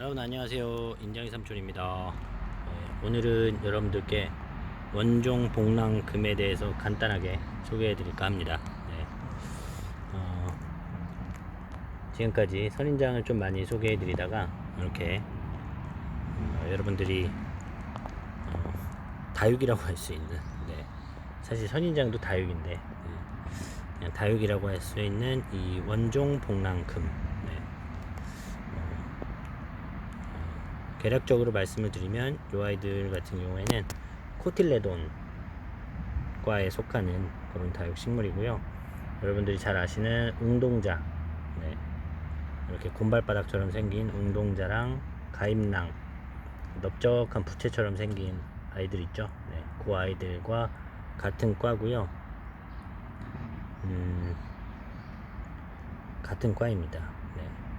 여러분 안녕하세요 인장이 삼촌입니다 네, 오늘은 여러분들께 원종 복랑금에 대해서 간단하게 소개해 드릴까 합니다 네. 어, 지금까지 선인장을 좀 많이 소개해 드리다가 이렇게 어, 여러분들이 어, 다육이라고 할 수 있는 네. 사실 선인장도 다육인데 네. 다육이라고 할 수 있는 이 원종 복랑금 네. 개략적으로 말씀을 드리면 이 아이들 같은 경우에는 코틸레돈과에 속하는 그런 다육 식물이고요. 여러분들이 잘 아시는 웅동자, 네. 이렇게 곰발바닥처럼 생긴 웅동자랑 가임낭, 넓적한 부채처럼 생긴 아이들 있죠. 네. 그 아이들과 같은 과고요. 음, 같은 과입니다. 네.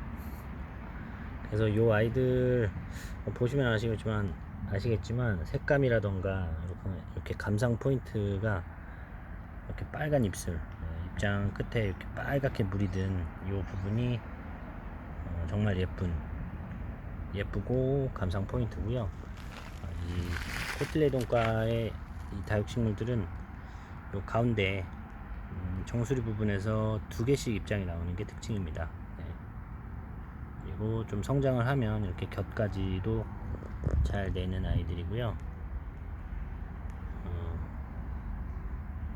그래서 요 아이들 뭐 보시면 아시겠지만 아시겠지만 색감이라던가 이렇게, 이렇게 감상 포인트가 이렇게 빨간 입술 네, 입장 끝에 이렇게 빨갛게 물이 든이 부분이 어, 정말 예쁜 예쁘고 감상 포인트고요. 어, 이 코틸레돈과의 이 다육식물들은 요 가운데 음, 정수리 부분에서 두 개씩 입장이 나오는 게 특징입니다. 네. 그리고 좀 성장을 하면 이렇게 곁까지도 잘 내는 아이들이고요. 어,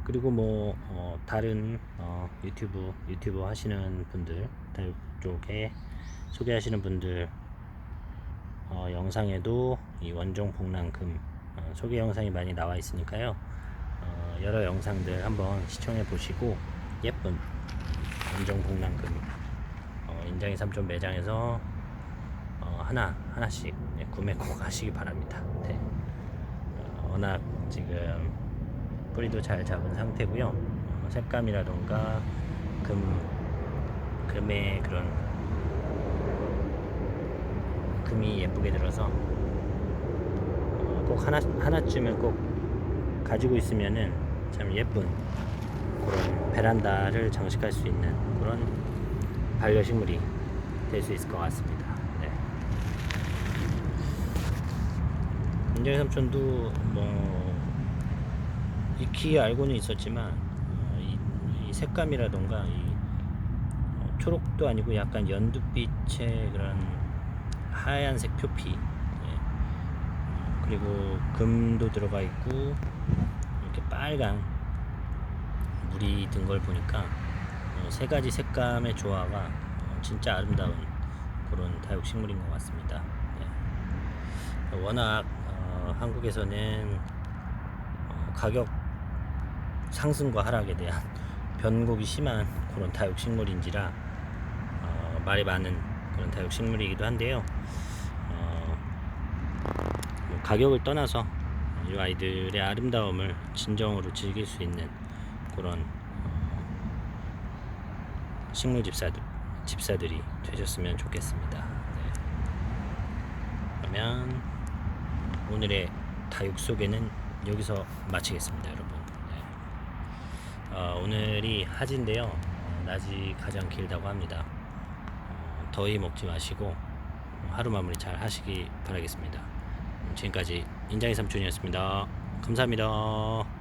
그리고 뭐 어, 다른 어, 유튜브 유튜브 하시는 분들 쪽에 소개하시는 분들 어, 영상에도 이 원종 복랑금 어, 소개 영상이 많이 나와 있으니까요. 어, 여러 영상들 한번 시청해 보시고 예쁜 원종 복랑금 어, 인장이 삼촌 매장에서 어, 하나 하나씩 네, 구매 꼭 하시기 바랍니다. 네. 어, 워낙 지금 뿌리도 잘 잡은 상태고요. 어, 색감이라던가 금 금의 그런 금이 예쁘게 들어서 어, 꼭 하나 하나쯤은 꼭 가지고 있으면은 참 예쁜 그런 베란다를 장식할 수 있는 그런 반려식물이 될 수 있을 것 같습니다. 네. 인정이 삼촌도 뭐 익히 알고는 있었지만 어, 이, 이 색감이라던가 이 어, 초록도 아니고 약간 연두빛의 그런 하얀색 표피 예. 어, 그리고 금도 들어가 있고 이렇게 빨간 물이 든 걸 보니까 어, 세 가지 색감의 조화가 어, 진짜 아름다운 그런 다육식물인 것 같습니다. 네. 워낙 어, 한국에서는 어, 가격 상승과 하락에 대한 변곡이 심한 그런 다육식물인지라 어, 말이 많은 그런 다육식물이기도 한데요. 어, 뭐 가격을 떠나서 이 아이들의 아름다움을 진정으로 즐길 수 있는 그런 어, 식물 집사들 집사들이 되셨으면 좋겠습니다. 네. 그러면 오늘의 다육 소개는 여기서 마치겠습니다, 여러분. 네. 어, 오늘이 하지인데요. 어, 낮이 가장 길다고 합니다. 어, 더위 먹지 마시고 하루 마무리 잘 하시기 바라겠습니다. 지금까지 인장이 삼촌이었습니다. 감사합니다.